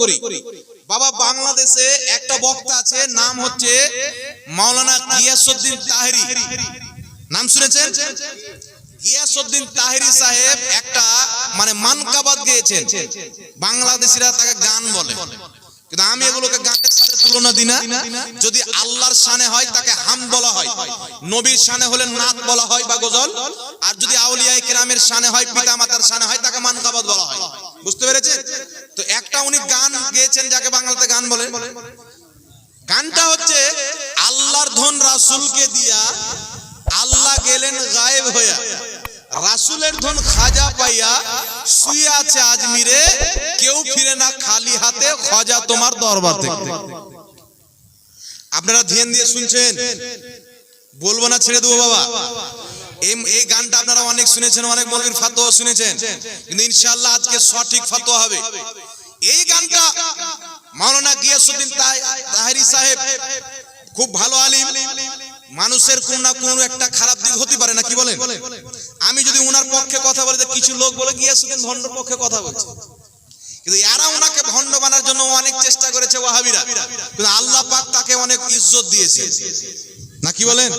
মনে করি। বাবা, বাংলাদেশে একটা বক্তা আছে, নাম হচ্ছে মাওলানা গিয়াসউদ্দিন তাহেরি। নাম শুনেছেন? গিয়াসউদ্দিন তাহেরি সাহেব একটা মানে মানকাবাদ গেয়েছেন। বাংলাদেশিরা তাকে গান বলে। কিন্তু আমি এগুলোকে গানের সাথে তুলনা দিই না। যদি আল্লাহর শানে হয়, তাকে হাম বলা হয়। নবীর শানে হলে নাত বলা হয় বা গজল। আর যদি আউলিয়া কেরামের শানে হয় পিতা মাতার শানে হয়, তাকে মানকাবাদ বলা হয়। বুঝতে পেরেছেন তো একটা উনি গান গেয়েছেন যাকে বাংলাতে গান বলে। গানটা হচ্ছে, আল্লাহর ধন রাসূলকে দিয়া আল্লাহ গেলেন গায়েব হইয়া। রাসূলের ধন খাজা পাইয়া শুয়ে আছে আজমিরে, কেউ ফিরে না খালি হাতে, খজা তোমার দরবার থেকে। আপনারা ধ্যান দিয়ে শুনছেন? বলব না, ছেড়ে দেবো বাবা। এই গানটা আপনারা অনেক শুনেছেন, অনেক মৌলবীর ফাতোয়া শুনেছেন। কিন্তু ইনশাআল্লাহ আজকে সঠিক ফাতোয়া হবে। এই গানটা মাওলানা গিয়াসউদ্দিন তাহ- তাহেরি সাহেব খুব ভালো আলিম। মানুষের কোন না কোন একটা খারাপ দিক হতে পারে না, কি বলেন? আমি যদি ওনার পক্ষে কথা বলি কিছু লোক বলে গিয়াসউদ্দিন ভণ্ডর পক্ষে কথা বলছে। কিন্তু এরা ওনাকে ভণ্ড বানার জন্য অনেক চেষ্টা করেছে ওয়াহাবিরা। কিন্তু আল্লাহ পাক তাকে অনেক ইজ্জত দিয়েছে না কি বলেন?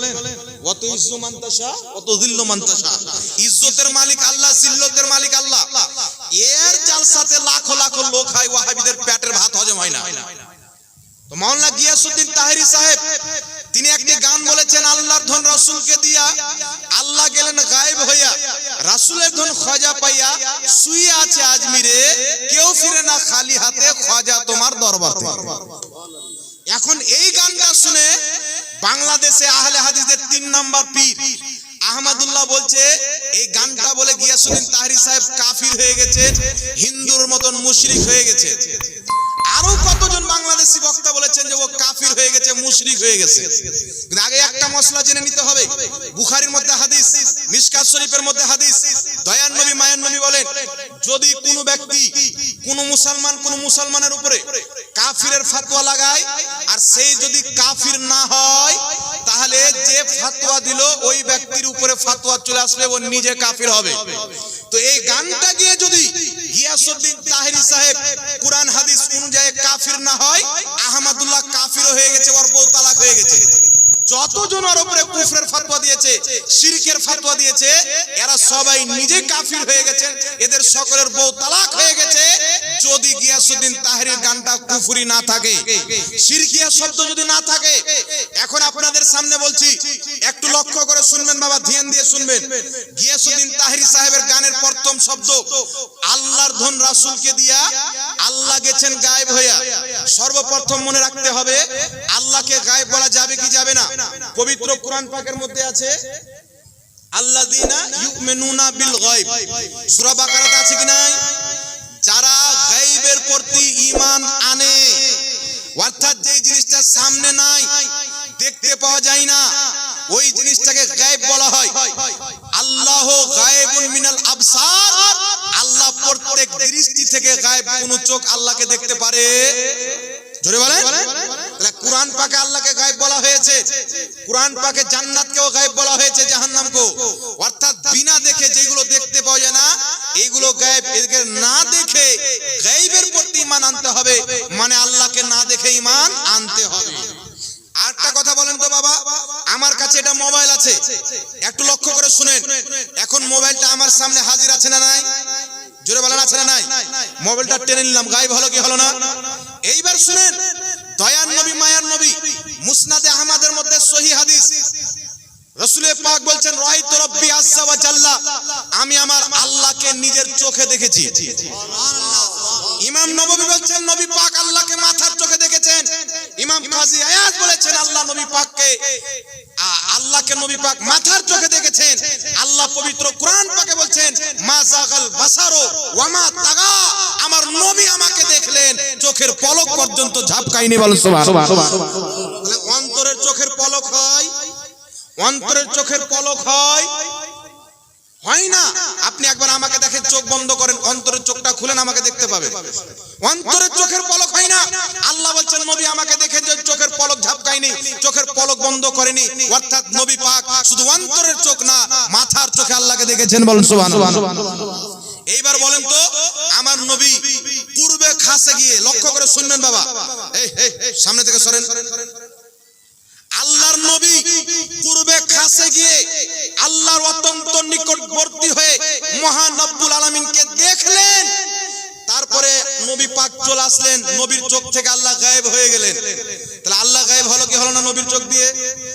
লাখো লাখো লোক পেটের ভাত হজম সাহেব, তিনি একটি গান বলেছেন, আল্লাহর ধন রাসূলকে দিয়া, আল্লাহ গেলেন গায়েব হইয়া, রাসূলের ধন খজা পাইয়া শুয়ে আছে আজমিরে, কেউ ফিরে না খালি হাতে খজা তোমার দরবার এখন এই গানটা শুনে বাংলাদেশে আহলে হাদিসদের তিন নাম্বার পীর আহমদুল্লাহ বলছে, এই গানটা বলে গিয়াসুদ্দিন তাহরি সাহেব কাফির হয়ে গেছে, হিন্দুর মতন মুশরিক হয়ে গেছে। আরও কতজন বাংলাদেশি বক্তা বলেছেন যে ও কাফির হয়ে গেছে, মুশরিক হয়ে গেছে। আগে একটা মশলা জেনে নিতে হবে, বুখারীর মধ্যে হাদিস। মিশকাত শরীফের মধ্যে হাদিস দয়ান নবী মায়ান নবী বলেন, যদি কোনো ব্যক্তি কোনো মুসলমান কোন মুসলমানের উপরে কাফিরের ফাতোয়া লাগায়, আর সেই যদি কাফির না হয়, তাহলে যে ফাতোয়া দিল, ওই ব্যক্তির উপরে ফাতোয়া চলে আসবে ও নিজে কাফির হবে। তো এই গানটা গিয়ে যদি গিয়াসউদ্দিন তাহেরি সাহেব কোরআন, হাদিস অনুযায়ী কাফির না হয়, আহমদুল্লাহ কাফির হয়ে গেছে, ওর বউ তালাক হয়ে গেছে। যতজন ওর উপরে কুফরের ফাতোয়া দিয়েছে, শিরকের ফাতোয়া দিয়েছে, এরা সবাই নিজে কাফির হয়ে গেছে এদের সকলের বউ তালাক হয়ে গেছে। যদি গিয়াসউদ্দিন তাহেরির গানটা কুফরি না থাকে শিরকিয়া শব্দ যদি না থাকে, এখন আপনাদের সামনে বলছি, একটু লক্ষ্য করে শুনবেন বাবা, ধ্যান দিয়ে শুনবেন। গিয়াসউদ্দিন তাহেরি সাহেবের গানের প্রথম শব্দ, আল্লাহর ধন রাসূলকে দিয়া আল্লাহ গেছেন গায়েব হইয়া। সর্বপ্রথম মনে রাখতে হবে, আল্লাহকে গায়েব বলা যাবে কি যাবে না। পবিত্র কোরআন পাকের মধ্যে আছে, আল্লাযীনা ইউমিনুনা বিল গায়ব। সূরা বাকারাতে আছে কি নাই? যারা গায়বের প্রতি ঈমান আনে, অর্থাৎ যে জিনিসটা সামনে নাই, দেখতে পাওয়া যায় না, ওই জিনিসটাকে গায়েব বলা হয়। আল্লাহ গায়েবুন মিনাল আবসার, আল্লাহ প্রত্যেক দৃষ্টি থেকে গায়েব কোন চোখ আল্লাহকে দেখতে পারে। জোরে বলেন? তাহলে কোরআন পাকে আল্লাহকে গায়েব বলা হয়েছে, কোরআন পাকে জান্নাতকেও গায়েব বলা হয়েছে জাহান্নামকেও। অর্থাৎ বিনা দেখে যেগুলো দেখতে পাওয়া যায় না এইগুলো গায়েব না দেখে গায়েবের প্রতি ঈমান আনতে হবে। মানে আল্লাহকে না দেখে ঈমান আনতে হবে। আরেকটা কথা বলেন তো বাবা, আমার কাছে এটা মোবাইল আছে। একটু লক্ষ্য করে শুনেন। এখন মোবাইলটা আমার সামনে হাজির আছে না নাই? জোরে বলেন, আছে না নাই? মোবাইলটা টেনে নিলাম গায়ে ভালো কি হলো না? এইবার শুনেন দয়ান নবী, মায়ার নবী, মুসনাদে আহমদের মধ্যে সহি হাদিস। রসুলের পাক বলছেন রাইত রব্বি আজ্জা ওয়া জাল্লা। আমি আমার আল্লাহকে নিজের চোখে দেখেছি। ইমাম নববী বলছেন নবী পাক আল্লাহকে মাথার চোখে দেখেছেন। ইমাম কাজী আয়াত বলেছেন আল্লাহ নবী পাককে আল্লাহকে নবী পাক মাথার চোখে দেখেছেন। আল্লাহ পবিত্র কোরআন পাকে বলছেন মা জাগাল বাসারো ওয়া মা তাগা। আমার নবী আমাকে দেখলেন চোখের পলক পর্যন্ত ঝাপকাইনি বলেন সুবহানাল্লাহ। অন্তরের চোখের পলক হয় অন্তরের চোখের পলক হয়। হয় না? আপনি একবার আমাকে দেখেন চোখ বন্ধ করেন অন্তরের চোখটা খুলেন আমাকে দেখতে পাবেন অন্তরের চোখের পলক হয় না? আল্লাহ বলছেন নবী আমাকে দেখেন যে চোখের পলক ঝাপকায়নি চোখের পলক বন্ধ করেনি। অর্থাৎ নবী পাক শুধু অন্তরের চোখ না মাথার চোখে আল্লাহকে দেখেছেন বলুন সুবহানাল্লাহ। এইবার বলেন তো আমার নবী পূর্বে খাসে গিয়ে লক্ষ্য করে শুনবেন বাবা। এই, সামনে থেকে সরেন আল্লাহর নবী খাসে গিয়ে আল্লাহর অত্যন্ত নিকটবর্তী হয়ে মহান রব্বুল আলামিনকে দেখলেন। তারপরে নবী পাক চলে আসলেন, নবীর চোখ থেকে আল্লাহ গায়েব হয়ে গেলেন। তাহলে আল্লাহ গায়েব হলো কি হলো না নবীর চোখ দিয়ে?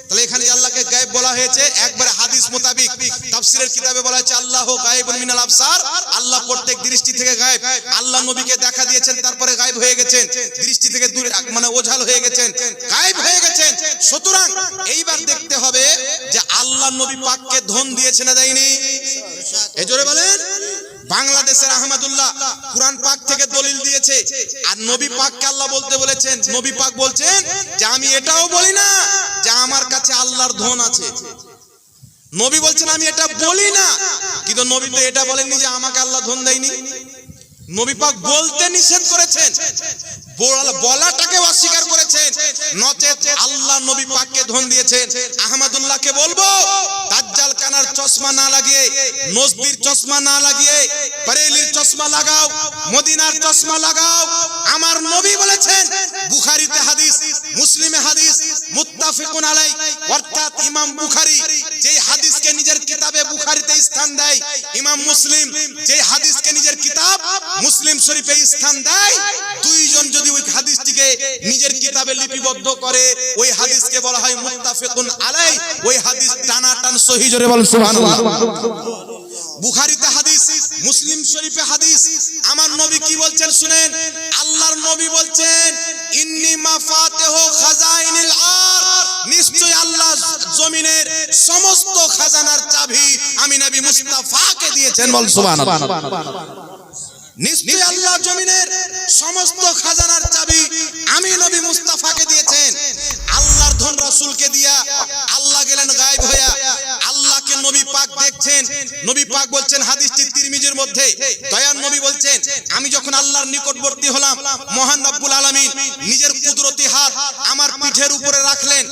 তাহলে এখানে আল্লাহকে গায়েব বলা হয়েছে, একবারে হাদিস মোতাবিক, তাফসিরের কিতাবে বলা হয়েছে, আল্লাহ গায়েবুল মিনাল আবসার, আল্লাহ প্রত্যেক দৃষ্টি থেকে গায়েব। আল্লাহ নবীকে দেখা দিয়েছেন, তারপরে গায়েব হয়ে গেছেন, দৃষ্টি থেকে দূরে মানে ওঝাল হয়ে গেছেন, গায়েব হয়ে গেছেন। সুতরাং এইবার দেখতে হবে আল্লাহ নবী পাককে ধন দিয়েছে না দেয়নি? এই জোরে বলেন। বাংলাদেশের আহমদুল্লাহ কোরআন পাক থেকে দলিল দিয়েছে। আর নবী পাককে আল্লাহ বলতে বলেছেন, নবী পাক বলছেন যে আমি এটাও বলি না যে আমার কাছে আল্লাহর ধন আছে। নবী বলছেন, আমি এটা বলি না। কিন্তু নবী তো এটা বলেননি যে আমাকে আল্লাহ ধন দেয়নি। নবী পাক বলতে নিষেধ করেছেন। বলা- বলাটাকে অস্বীকার করেছেন। নচেত আল্লাহ নবী পাককে ধন দিয়েছেন। আহমদুল্লাহকে বলব নজবির চশমা না লাগিয়ে বরেলির চশমা লাগাও, মদিনার চশমা লাগাও। আমার নবী বলেছেন, বুখারীতে হাদিস, মুসলিমে হাদিস, মুত্তাফিকুন আলাই অর্থাৎ ইমাম বুখারী যেই হাদিসকে নিজের কিতাবে বুখারীতে স্থান দেয়, ইমাম মুসলিম যেই হাদিসকে নিজের কিতাব মুসলিম শরীফে স্থান দেয়, দুইজন যদি ওই হাদিসটিকে নিজের কিতাবে লিপিবদ্ধ করে, ওই হাদিসকে বলা হয় মুত্তাফিকুন আলাই ওই হাদিস টানাটান সহি জোরে বলেন সুবহানাল্লাহ। বুখারীতে হাদিস, মুসলিম শরীফে হাদিস। আমার নবী কি বলছেন শুনেন? আল্লাহর নবী বলছেন, ইন্নি মাফাতিহু খাজাইনিল আর নিশ্চয় আল্লাহ জমিনের সমস্ত খাজানার চাবি আমি নবী মুস্তাফাকে দিয়েছেন বল সুবহানাল্লাহ। নিশ্চয় আল্লাহ জমিনের সমস্ত খাজানার চাবি আমি নবী মুস্তাফাকে দিয়েছেন। আল্লাহর ধন রাসূলকে দিয়া আল্লাহ গেলেন গায়েব হইয়া আল্লাহকে নবী পাক দেখছেন, নবী পাক বলছেন হাদিসটি তিরমিজির মধ্যে। দয়ার নবী বলছেন, আমি যখন আল্লাহর নিকটবর্তী হলাম, মহান রব্বুল আলামিন নিজের কুদরতি হাত আমার পিঠের উপরে রাখলেন।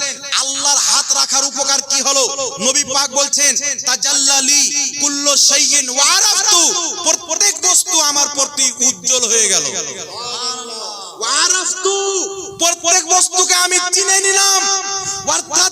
আল্লাহর হাত রাখার উপকার কি হলো? নবী পাক বলছেন, তাজাল্লালি কুল্লু শাইইন ওয়া আরাফতু প্রত্যেক বস্তু আমার প্রতি উজ্জ্বল হয়ে গেল। ওয়ারাফতু। প্রত্যেক বস্তুকে আমি চিনে নিলাম। অর্থাৎ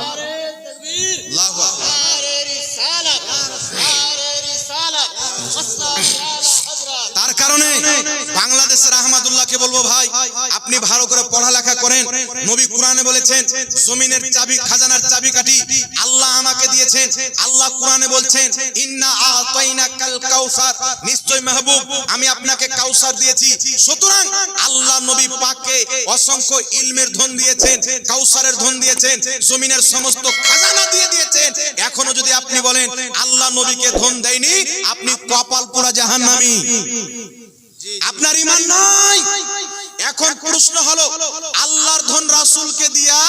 পড়ালেখা করেন। নবী কোরআনে বলেছেন, জমিনের চাবি, খাজানার চাবি কাঠি আল্লাহ আমাকে দিয়েছেন। আল্লাহ কোরআনে বলছেন, ইন্না আতাইনা কাল কাউসার। নিশ্চয় মাহবুব, আমি আপনাকে কাউসার দিয়েছি। সুতরাং আল্লাহ নবী পাককে অসংখ্য ইলমের ধন দিয়েছেন, কাউসারের ধন দিয়েছেন, জমিনের সমস্ত খাজানা দিয়ে দিয়েছেন। এখনও যদি আপনি বলেন, আল্লাহ নবীকে ধন দেয়নি, আপনি কপাল পোড়া জাহান্নামী। আপনার ইমান নাই। এখন প্রশ্ন হলো আল্লাহর ধন রাসূলকে দিয়া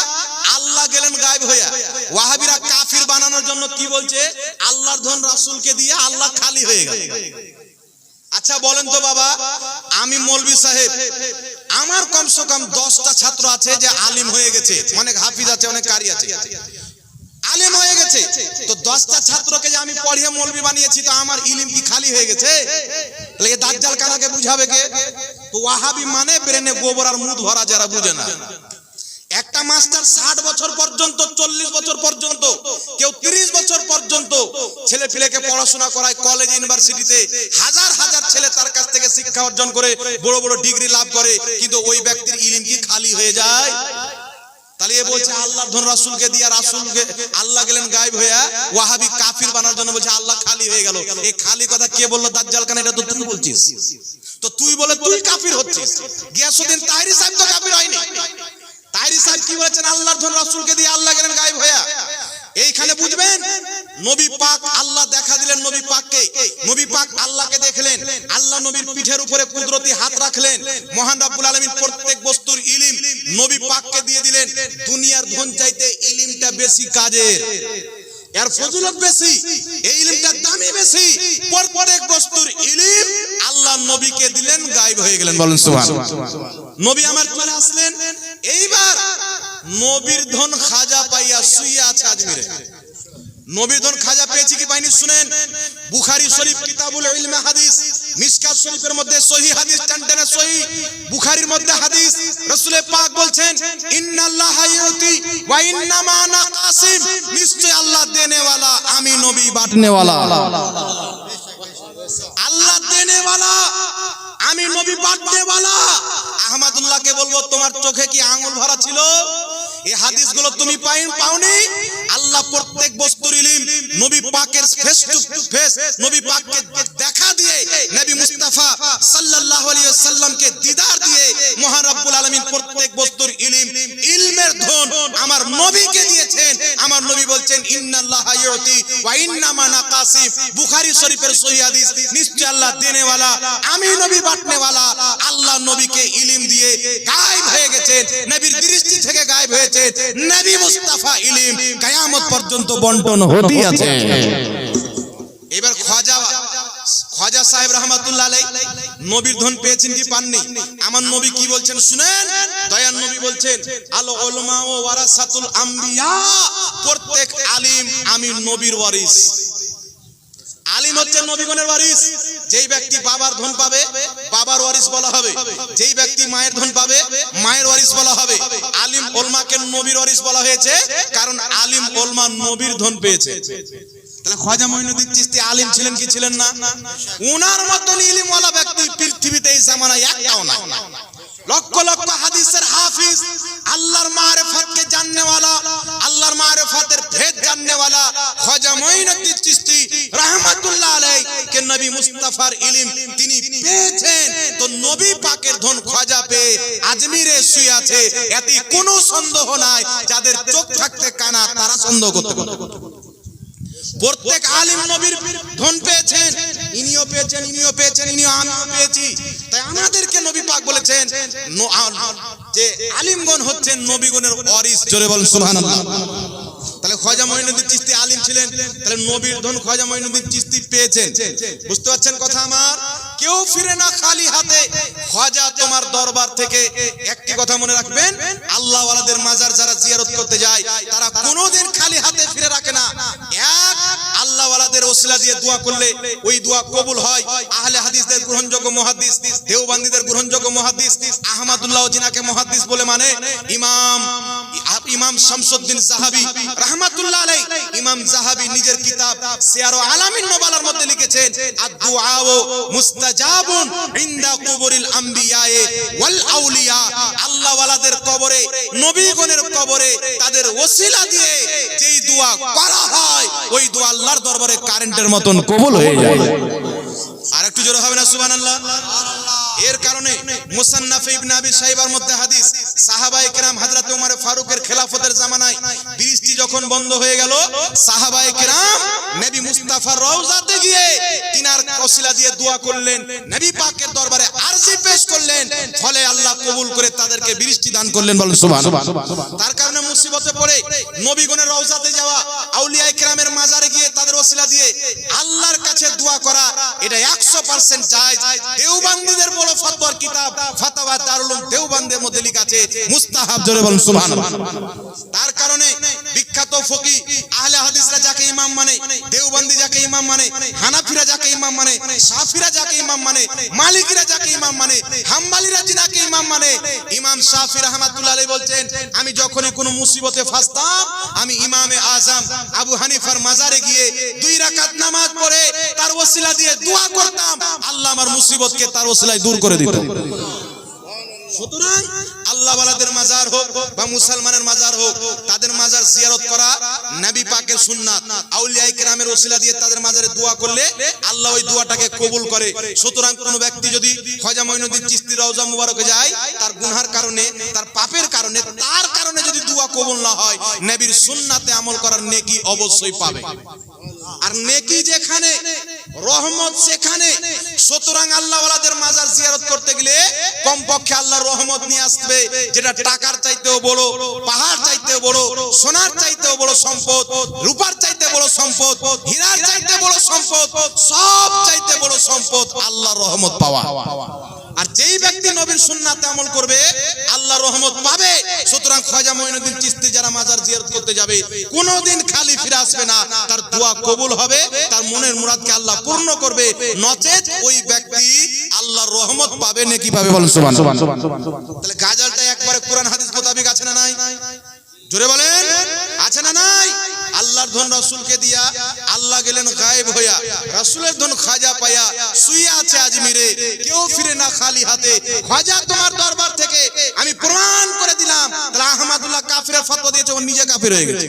আল্লাহ গেলেন গায়েব হইয়া। ওয়াহাবিরা কাফির বানানোর জন্য কি বলছে? আল্লাহর ধন রাসূলকে দিয়া আল্লাহ খালি হয়ে গেল। আচ্ছা বলেন তো বাবা আমি মৌলবি সাহেব আমার কমসে কম দশটা ছাত্র আছে যে আলিম হয়ে গেছে অনেক হাফিজ আছে অনেক কারি আছে। আলিম হয়ে গেছে। তো দশটা ছাত্রকে যে আমি পড়িয়ে মৌলবি বানিয়েছি তো আমার ইলিম কি খালি হয়ে গেছে? তাহলে এই দাজ্জাল কানাকে বুঝাবে কে? তো ওয়াহাবি মানে ব্রেনে গোবর আর মুদ ভরা যারা বুঝে না। একটা মাস্টার ষাট বছর পর্যন্ত, চল্লিশ বছর পর্যন্ত, কেউ তিরিশ বছর পর্যন্ত ছেলে পেলেকে পড়াশোনা করায় কলেজ ইউনিভার্সিটিতে হাজার হাজার ছেলে তার কাছ থেকে শিক্ষা অর্জন করে বড় বড় ডিগ্রি লাভ করে, কিন্তু ওই ব্যক্তির ইলিম কি খালি হয়ে যায়? তাহলে এ বলছে, আল্লাহ রাসূলকে দিয়া, রাসূলকে আল্লাহ গেলেন ওয়াহাবি কাফির বানার জন্য বলছে, আল্লাহ খালি হয়ে গেল। খালি কথা কে বলল? দাজ্জাল এটা তো বলছিস। তো তুই বলে তুই কাফির হচ্ছিস। গিয়াসুদ্দিন তাহরি সাহেব তো কাফির হয়নি। তাহরি সাহেব কি বলেছেন? ধন রাসূলকে দিয়ে, আল্লাহ গেলেন এইখানে বুঝবেন, নবী পাক আল্লাহ দেখা দিলেন নবী পাককে। নবী পাক আল্লাহকে দেখলেন। আল্লাহ নবীর পিঠের উপরে কুদরতি হাত রাখলেন। মহান রাব্বুল আলামিন প্রত্যেক বস্তুর ইলিম নবী পাককে দিয়ে দিলেন দুনিয়ার ধন চাইতে ইলিমটা বেশি কাজের। এর ফজিলত বেশি, এই ইলিমটার দামই বেশি। প্রত্যেক বস্তুর ইলিম আল্লাহ নবীকে দিলেন, গায়েব হয়ে গেলেন, বলেন সুবহান। নবী আমার চলে আসলেন। এইবার নবীর ধন খাজা পাইয়া শুইয়া আছে আজমিরে। নবীর ধন খাজা পেয়েছি কি পাইনি? শুনেন। বুখারী শরীফ, কিতাবুল ইলমে হাদিস মিশকাত শরীফের মধ্যে সহি হাদিস টানটানে সহি। বুখারীর মধ্যে হাদিস, রাসূলে পাক বলছেন, ইন্নাল্লাহ ইউতি ওয়া ইন্নামা আনা কাসিম। নিশ্চয় আল্লাহ দেনেওয়ালা, আমি নবী বাটনেওয়ালা। আল্লাহ দেনেওয়ালা, আমি নবী বাটনেওয়ালা। আহমদুল্লাহকে বলব, তোমার চোখে কি আঙুল ভরা ছিল? এই হাদিসগুলো তুমি পাইন, পাওনি? আল্লাহ প্রত্যেক বস্তুর ইলিম, নবী পাকের ফেস টু ফেস, নবী পাককে দেখা দিয়ে, নবী মুস্তাফা সাল্লাল্লাহু আলাইহি ওয়াসাল্লামকে দিদার দিয়ে, মহান রব্বুল আলামিন প্রত্যেক বস্তুর ইলিম, ইলমের ধন আমার নবীকে আমার নবী বলছেন ইন্নাল্লাহ ইউতি ওয়া ইন্না মা নাকাসিফ। বুখারী শরীফের সহিহ হাদিস নিশ্চয় আল্লাহ দেনেওয়ালা আমি নবী বাটনেওয়ালা আল্লাহ নবীকে ইলম দিয়ে গায়েব হয়ে গেছেন নবীর দৃষ্টি থেকে গায়েব হয়েছে নবী মুস্তাফা ইলম কিয়ামত পর্যন্ত বণ্টন হতেই আছে। খাজা সাহেব রহমাতুল্লাহ নবীর ধন পেয়েছেন কি পাননি? আমার নবী কি বলছেন শুনেন? দয়ার নবী বলছেন, আল উলামা ও ওয়ারাসাতুল আম্বিয়া, প্রত্যেক আলিম আমি নবীর ওয়ারিস। আলিম হচ্ছে নবীগণের ওয়ারিস। যেই ব্যক্তি বাবার ধন পাবে, বাবার ওয়ারিস বলা হবে। যেই ব্যক্তি মায়ের ধন পাবে, মায়ের ওয়ারিস বলা হবে। আলিম ওলমাকে নবীর ওয়ারিস বলা হয়েছে, কারণ আলিম ওলমা নবীর ধন পেয়েছে। তাহলে খাজা মঈনুদ্দিন চিশতি আলিম ছিলেন কি ছিলেন না? উনার মতন ইলিমওয়ালা ব্যক্তি পৃথিবীতে এই জামানায় একটাও না লক্ষ লক্ষ হাদিসের হাফিজ, আল্লাহর মারিফাতকে জাননেওয়ালা, আল্লাহর মারিফাতের ভেদ জাননেওয়ালা খাজা মঈনুদ্দিন চিশতি রাহমাতুল্লাহ আলাইহি কে নবী মুস্তাফার ইলম তিনি পেয়েছেন। তো নবী পাকের ধন খাজা পেয়ে আজমিরে শুয়ে আছে, এতে কোনো সন্দেহ নাই, যাদের চোখ থাকতে কানা, তারা সন্দেহ করতে পারে প্রত্যেক আলিম নবীর ধন পেয়েছেন। ইনিও পেয়েছেন ইনিও পেয়েছেন, ইনিও আমিও পেয়েছি। তাই আমাদেরকে নবী পাক বলেছেন যে আলিমগণ হচ্ছেন নবীগণের ওয়ারিস, জোরে বলেন, সুবহানাল্লাহ। তাহলে খাজা মঈনুদ্দিন চিশতি আলিম ছিলেন, তাহলে নবীর ধন খাজা মঈনুদ্দিন চিশতি পেয়েছেন। বুঝতে পারছেন কথা আমার? কেউ ফিরে না খালি হাতে। খাজা তোমার দরবার থেকে একটি কথা মনে রাখবেন আল্লাহ ওয়ালাদের মাজার যারা জিয়ারত করতে যায়, তারা কোনোদিন খালি হাতে ফিরে রাখে না। এক আল্লাহ ওয়ালাদের ওসিলা দিয়ে দোয়া করলে ওই দোয়া কবুল হয়। আহলে হাদিসদের গ্রহণযোগ্য মুহাদ্দিস, দেওবন্দীদের গ্রহণযোগ্য মুহাদ্দিস, আহমদুল্লাহ জিনাকে মুহাদ্দিস বলে মানে ইমাম ইমাম শামসুদ্দিন জাহাবি রাহমাতুল্লাহ আলাইহি। ইমাম জাহাবি নিজের কিতাব সিয়ার আলামিন নোবালার মধ্যে লিখেছেন আদ-দুআ মুস্তাজাবুন ইনদা কুবুরিল আম্বিয়ায়ে ওয়াল আউলিয়া। আল্লাহ ওয়ালাদের কবরে, নবীগণের কবরে তাদের ওসিলা দিয়ে যেই দোয়া করা হয় ওই দোয়া আল্লাহর দরবারে কারেন্টের মতন কবুল হয়ে যায়। আর একটু জোরে হবে না, সুবহানাল্লাহ? এর কারণে মুসান্নাফে ইবনে আবি সাইবার মধ্যে হাদিস সাহাবায়ে কেরাম হযরত ওমর ফারুকের খেলাফতের জামানায় বৃষ্টি যখন বন্ধ হয়ে গেল সাহাবায়ে কেরাম নবী মুস্তাফার রওজাতে গিয়ে তিনার ওসিলা দিয়ে দোয়া করলেন নবী পাকের দরবারে আরজি পেশ করলেন ফলে আল্লাহ কবুল করে তাদেরকে বৃষ্টি দান করলেন বলেন সুবহানাল্লাহ। তার কারণে মুসিবতে পড়ে নবীগণের রওজাতে যাওয়া আউলিয়া কেরামের মাজারে গিয়ে তাদের ওসিলা দিয়ে আল্লাহর কাছে দোয়া করা এটা 100% জায়েজ। ফতোয়ার কিতাব ফাতাওয়া দারুল দেওবন্দের মধ্যে লেখা আছে মুস্তাহাব জোরে বলুন সুবহানাল্লাহ তার কারণে বিখ্যাত ফকি আহলে হাদিসরা যাকে ইমাম মানে দেওবন্দি যাকে ইমাম মানে হানাফিরা যাকে ইমাম মানে শাফিরা যাকে ইমাম মানে মালিকিরা যাকে ইমাম মানে হাম্বালিরা যাকে ইমাম মানে ইমাম শাফি রহমাতুল্লাহ আলাইহি বলছেন, আমি যখনই কোনো মুসিবতে ফাঁসতাম, আমি ইমামে আজম আবু হানিফার মাজারে গিয়ে দুই রাকাত নামাজ পড়ে তার ওসিলা দিয়ে দোয়া করতাম, আল্লাহ আমার মুসিবতকে তার ওসিলায় দূর করে দিত। সুতরাং আল্লাহ ওয়ালাদের মাজার হোক বা মুসলমানের মাজার হোক, তাদের মাজার জিয়ারত করা নবী পাকের সুন্নাত। আউলিয়া কেরামের ওসিলা দিয়ে তাদের মাজারে দোয়া করলে আল্লাহ ওই দোয়াটাকে কবুল করে। সুতরাং কোনো ব্যক্তি যদি খাজা মঈনুদ্দিন চিশতি রওজা মুবারকে যায়, তার গুনহার কারণে, তার পাপের কারণে, তার কারণে যদি দোয়া কবুল না হয়, নবীর সুন্নাতে আমল করার নেকি অবশ্যই পাবে। আর নেকি যেখানে, রহমত সেখানে। সুতরাং আল্লাহ ওয়ালাদের মাজার জিয়ারত করতে গেলে কমপক্ষে আল্লাহর রহমত নিয়ে আসবে, যেটা টাকার চাইতেও বড়, পাহাড় চাইতেও বড়, সোনার চাইতেও বড় সম্পদ, রূপার চাইতে বড় সম্পদ, হীরার চাইতে বড় সম্পদ, সব চাইতে বড় সম্পদ আল্লাহর রহমত পাওয়া। আর যেই ব্যক্তি নবীর সুন্নাতে আমল করবে আল্লাহ রহমত পাবে। সুতরাং খাজা মঈনুদ্দিন চিস্তি যারা মাজার জিয়ারত করতে যাবে, কোনোদিন খালি ফিরে আসবে না। তার দোয়া কবুল হবে, তার মনের মুরাদকে আল্লাহ পূর্ণ করবে। নচেত ওই ব্যক্তি আল্লাহর রহমত পাবে নাকি পাবে বলেন সুবহান তাহলে গাজালটা একবারে কোরআন হাদিস মোতাবেক আছে না নাই? জোরে বলেন আছে না নাই? আল্লাহর ধন রাসূলকে দিয়া আল্লাহ গেলেন গায়েব হইয়া রাসূলের ধন খাজা পাইয়া শুয়ে আছে আজমিরে কেউ ফিরে না খালি হাতে। খাজা তোমার দরবার থেকে আমি প্রমাণ করে দিলাম। তাহলে আহমদুল্লাহ কাফিরের ফতোয়া দিয়েছে ও নিজে কাফির হয়ে গেছে।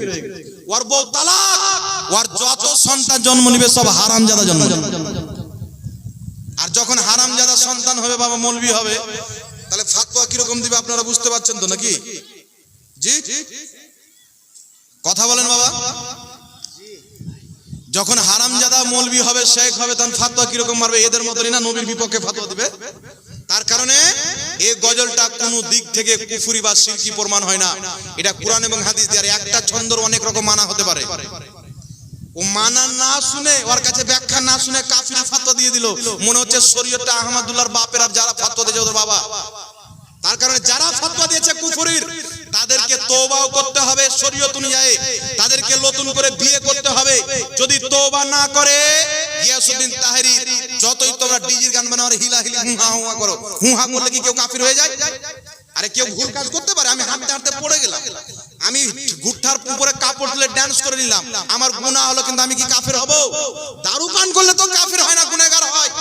ওর বউ তালাক ওর যত সন্তান জন্ম নিবে সব হারামজাদা জন্ম নেবে। আর যখন হারাম হারামজাদা সন্তান হবে, বাবা মৌলবি হবে, তাহলে ফাতোয়া কীরকম দিবে আপনারা বুঝতে পারছেন তো নাকি? জি? কথা বলেন বাবা। যখন হারামজাদা মৌলবি হবে, শেখ হবে, তখন ফাতোয়া কীরকম মারবে? এদের মতনই না নবীর বিপক্ষে ফাতোয়া দিবে? তার কারণে এই গজলটা কোনো দিক থেকে কুফুরি বা শিরকি প্রমাণ হয় না। এটা কোরআন এবং হাদিস দিয়ে, আর একটা ছন্দর অনেক রকম মানা হতে পারে। মানা না শুনে, ওর কাছে ব্যাখ্যা না শুনে কাফির ফাতোয়া দিয়ে দিল। মনে হচ্ছে শরীয়তটা আহমদুল্লাহর বাপের আর যারা ফাতোয়া দিয়েছে ওদের বাবা। তার কারণে যারা দিয়েছে তাদেরকে করতে হবে শরীয়ত অনুযায়ী। তাদেরকে নতুন করে বিয়ে করতে হবে। যদি তওবা না করে, গিয়াসউদ্দিন তাহেরি, যতই তোমরা ডিজির গান বানাও হিলা হিলা হুহা হুহা করো। হুহা করলে কি কেউ কাফির হয়ে যায়? আরে কেউ ভুল কাজ করতে পারে আমি হাঁটতে হাঁটতে পড়ে গেলাম। আমি গুঠার উপরে কাপড় তুলে ড্যান্স করে নিলাম। আমার গুনাহ হলো কিন্তু আমি কি কাফির হব? দারু পান করলে তো কাফির হয় না গুনাহগার হয়।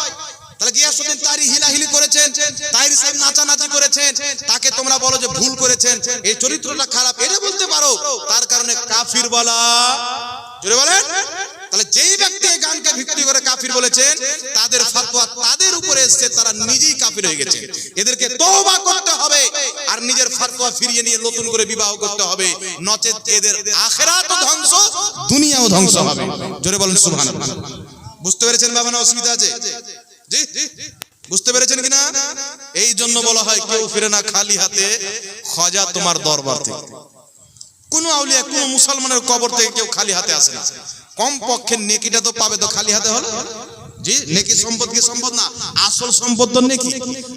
তাহলে গিয়াসউদ্দিন তারি হিলাহিলি করেছেন তাইর সাহেব নাচানাচি করেছেন তাকে তোমরা বলো যে ভুল করেছেন। এই চরিত্রটা খারাপ এটা বলতে পারো। তার কারণে কাফির বলা জোরে বলেন? তাহলে যেই ব্যক্তি এই গানকে ভিত্তি করে কাফির বলেছেন, তাদের ফাতোয়া তাদের উপরে এসেছে, তারা নিজেই কাফির হয়ে গেছে। এদেরকে তওবা করতে হবে আর নিজের ফাতোয়া ফিরিয়ে নিয়ে নতুন করে বিবাহ করতে হবে। নচেত এদের আখেরাতও ধ্বংস, দুনিয়াও ধ্বংস হবে। জোরে বলেন, সুবহানাল্লাহ। বুঝতে পেরেছেন বাবা না অসুবিধা আছে? জি বুঝতে পেরেছেন কিনা? এই জন্য বলা হয়, কেউ ফিরে না খালি হাতে খজা তোমার দরবার থেকে। কোন আউলিয়া, কোন মুসলমানের কবর থেকে কেউ খালি হাতে আসে না। কম পক্ষে নেকিটা তো পাবে তো খালি হাতে হলো। জি, নেকি সম্পদ কি সম্পদ না? আসল সম্পদ তো নেকি।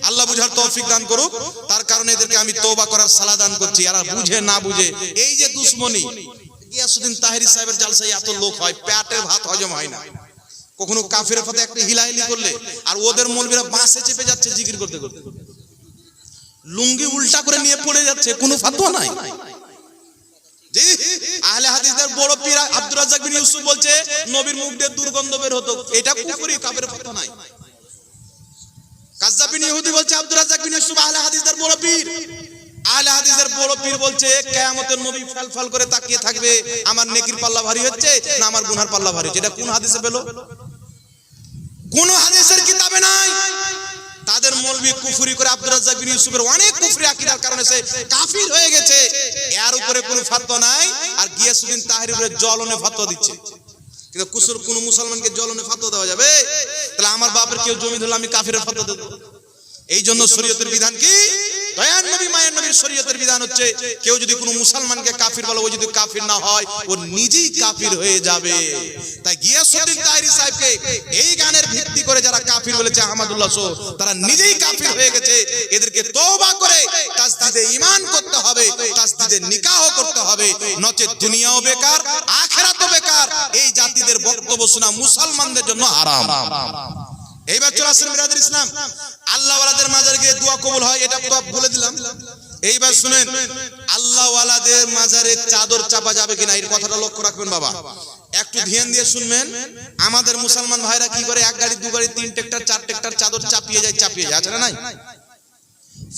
আল্লাহ বুঝার তৌফিক দান করুক। তার কারণে এদেরকে আমি তওবা করার সালা দান করছি। আর বুঝে না বুঝে, এই যে দুশ্মনী। গিয়াসুদ্দিন তাহেরি সাহেবের জালসায় এত লোক হয় পেটের ভাত হজম হয় না। কখনো কাফের ফাতে একটা হিলাহিলি করলে, আর ওদের মলবিরা বাসে চেপে যাচ্ছে জিকির করতে করতে। লুঙ্গি উল্টা করে নিয়ে পড়ে যাচ্ছে, কোনো ফাতোয়া নাই। বড় পীর আব্দুর রাজ্জাক বিন ইউসুফ বলছে, নবীর মুখ দিয়ে দুর্গন্ধ বের হতো। এটা কুফরি, কাফের ফাতোয়া নাই। কাজ্জাব বিন ইহুদি বলছে, আব্দুর রাজ্জাক বিন ইউসুফ আহলে হাদিসদের বড় পীর। আহলে হাদিসের বড় পীর বলছে, কিয়ামতের নবী ফাল ফাল করে তাকিয়ে থাকবে, আমার নেকির পাল্লা ভারী হচ্ছে না আমার গুনার পাল্লা ভারী হচ্ছে। এটা কোন হাদিসে পেল? কোন হাদিসের কিতাবে নাই। তাদের মৌলবি কুফুরি করে আব্দুর রাজ্জাক বিন ইউসুফের অনেক কুফরি আকীদার কারণে সে কাফির হয়ে গেছে। এর উপরে কোনো ফতোয়া নাই আর গিয়াসউদ্দিন তাহরিরের জলনে ফতোয়া দিচ্ছে। কিন্তু কুসুর কোন মুসলমানকে জলনে ফতোয়া দেওয়া যাবে? তাহলে আমার বাপের কেউ জমি ধরলে আমি কাফিরের ফতোয়া দেব। এই জন্য শরীয়তের বিধান কি? দয়ান নবী, মায়ের নবীর শরীয়তের বিধান হচ্ছে কেউ যদি কোনো মুসলমানকে কাফির বলে, ও যদি কাফির না হয়, ও নিজেই কাফির হয়ে যাবে। তাই গিয়াসউদ্দিন তাহরি সাহেবকে এই গানের ভিত্তি করে যারা কাফির বলেছে, আহমদুল্লাহ সো তারা নিজেই কাফির হয়ে গেছে। এদেরকে তওবা করে তাসদিদে ঈমান করতে হবে, তাসদিদে নিকাহ করতে হবে। নচেত দুনিয়াও বেকার, আখিরাতও বেকার। এই জাতিদের বক্তব্য শোনা মুসলমানদের জন্য হারাম। এইবার চলে আসেন বিরাদের ইসলাম। আল্লাহ ওয়ালাদের মাজার গিয়ে দোয়া কবুল হয়, এটা তো বলে দিলাম। এইবার শুনেন আল্লাহ ওয়ালাদের মাজারে চাদর চাপা যাবে কিনা এই কথাটা লক্ষ্য রাখবেন বাবা। একটু ধ্যান দিয়ে শুনবেন, আমাদের মুসলমান ভাইরা কি করে, এক গাড়ি, দু গাড়ি, তিন টেক্টার চার টেক্টার চাদর চাপিয়ে যায় চাপিয়ে যায়, আছে না নাই?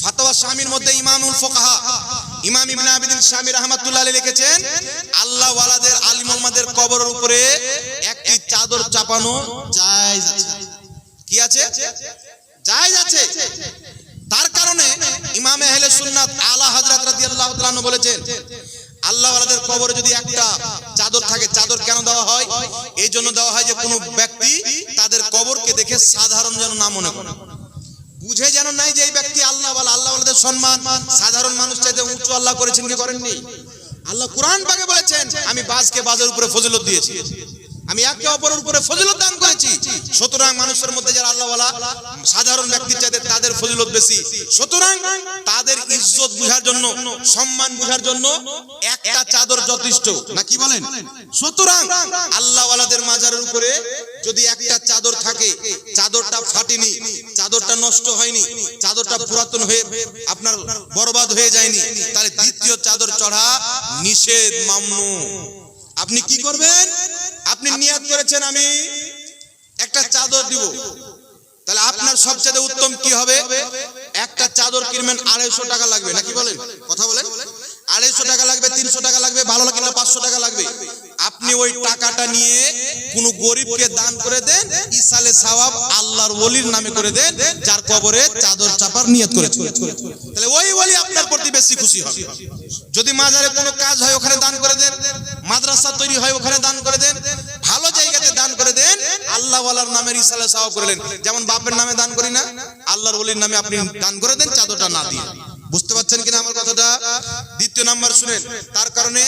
ফাতোয়া স্বামীর মধ্যে ইমামুল ফোকাহা, ইমাম ইবনে আবিদিন স্বামী রাহমাতুল্লাহ লিখেছেন আল্লাহ ওয়ালাদের আলিম ওলামাদের কবরের উপরে একটি চাদর চাপানো জায়েজ আছে। কি আছে? জায়েজ আছে তার কারণে ইমাম আহলে সুন্নাত আলা হযরত রাদিয়াল্লাহু তাআলা বলেছেন আল্লাহ ওয়ালাদের কবরে যদি একটা চাদর থাকে, চাদর কেন দেওয়া হয়? এই জন্য দেওয়া হয় যে কোনো ব্যক্তি তাদের কবরকে দেখে সাধারণ যেন না মনে করে। বুঝে যেন নাই যে এই ব্যক্তি আল্লাহ ওয়ালা আল্লাহ ওয়ালাদের সম্মান। সাধারণ মানুষ চাইতে উঁচু আল্লাহ করেছেন কি করেননি? আল্লাহ কোরআন পাকে বলেছেন, আমি বাজকে বাজের উপরে ফজিলত দিয়েছি। আমি একে অপরের উপরে ফজিলত দান করেছি। সুতরাং মানুষের মধ্যে যারা আল্লাহওয়ালা, সাধারণ ব্যক্তির চাইতে তাদের ফজিলত বেশি। সুতরাং তাদের ইজ্জত বুঝার জন্য, সম্মান বুঝার জন্য একটা চাদর যথেষ্ট। না কি বলেন? সুতরাং আল্লাহওয়ালাদের মাজারের উপরে যদি একটা চাদর থাকে, চাদরটা ফাটেনি, চাদরটা নষ্ট হয়নি, চাদরটা পুরাতন হয়ে আপনার বরবাদ হয়ে যায়নি, তাহলে দ্বিতীয় চাদর চড়া নিষেধ, মামনু। আপনি কি করবেন? আপনি নিয়াত করেছেন আমি একটা চাদর দিব। তাহলে আপনার সবচেয়ে উত্তম কি হবে? একটা চাদর কিনবেন আড়াইশো টাকা লাগবে, নাকি বলেন? কথা বলেন। আড়াইশো টাকা লাগবে, তিনশো টাকা লাগবে, ভালো লাগলে পাঁচশো টাকা লাগবে? আপনি ওই টাকাটা নিয়ে কোন গরিবকে দান করে দেন, ইসালে সওয়াব আল্লাহর ওলির নামে করে দেন, যার কবরে চাদর চাপার নিয়ত করেছে তাহলে ওই ওলি আপনার প্রতি বেশি খুশি হবে। যদি মাজারে কোনো কাজ হয়, ওখানে দান করে দেন, মাদ্রাসা তৈরি হয়, ওখানে দান করে দেন, ভালো জায়গাতে করে দেন আল্লাহ ওয়ালার নামের ইসালে সওয়াব করলেন যেমন বাপের নামে দান করি না, আল্লাহর ওলির নামে আপনি দান করে দেন চাদরটা না দিয়ে। বুঝতে পারছেন কিনা আমার কথাটা? দ্বিতীয় নাম্বার শুনেন, তার কারণে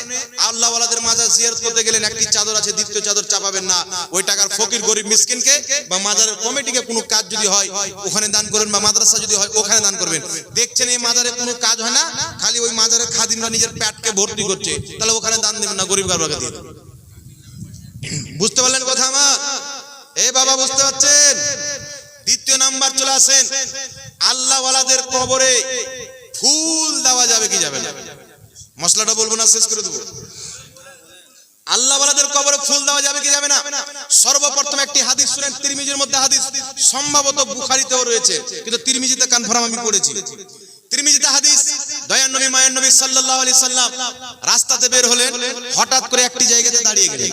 আল্লাহ ওয়ালাদের মাজার জিয়ারত করতে গেলেন, একটি চাদর আছে, দ্বিতীয় চাদর চাপাবেন না। ওই টাকার ফকির গরিব মিসকিনকে বা মাজারের কমিটিকে কোনো কাজ যদি হয়, ওখানে দান করবেন বা মাদ্রাসা যদি হয়, ওখানে দান করবেন। দেখছেন এই মাজারে কোনো কাজ হয় না, খালি ওই মাজারের খাদিমরা নিজের প্যাটকে ভর্তি করছে, তাহলে ওখানে দান দেবেন না, গরিব গারবাকে দিয়ে। বুঝতে পারলেন কথা আমার? এ বাবা, বুঝতে পারছেন? দ্বিতীয় নাম্বার চলে আসেন। আল্লাহ ওয়ালাদের কবরে ফুল দেওয়া যাবে কি যাবে না? মশলাটা বলব না, শেষ করে দেবো। আল্লাহ ওয়ালাদের কবরে ফুল দেওয়া যাবে কি যাবে না? সর্বপ্রথম একটি হাদিস শুনেন, তিরমিজির মধ্যে হাদিস। সম্ভবত বুখারিতেও রয়েছে, কিন্তু তিরমিজিতে কনফার্ম আমি পড়েছি। তিরমিজিতে হাদিস দয়ান নবী, মায়ের নবী সাল্লাল্লাহু আলাইহি সাল্লাম রাস্তাতে বের হলেন, হঠাৎ করে একটি জায়গাতে দাঁড়িয়ে গেলেন।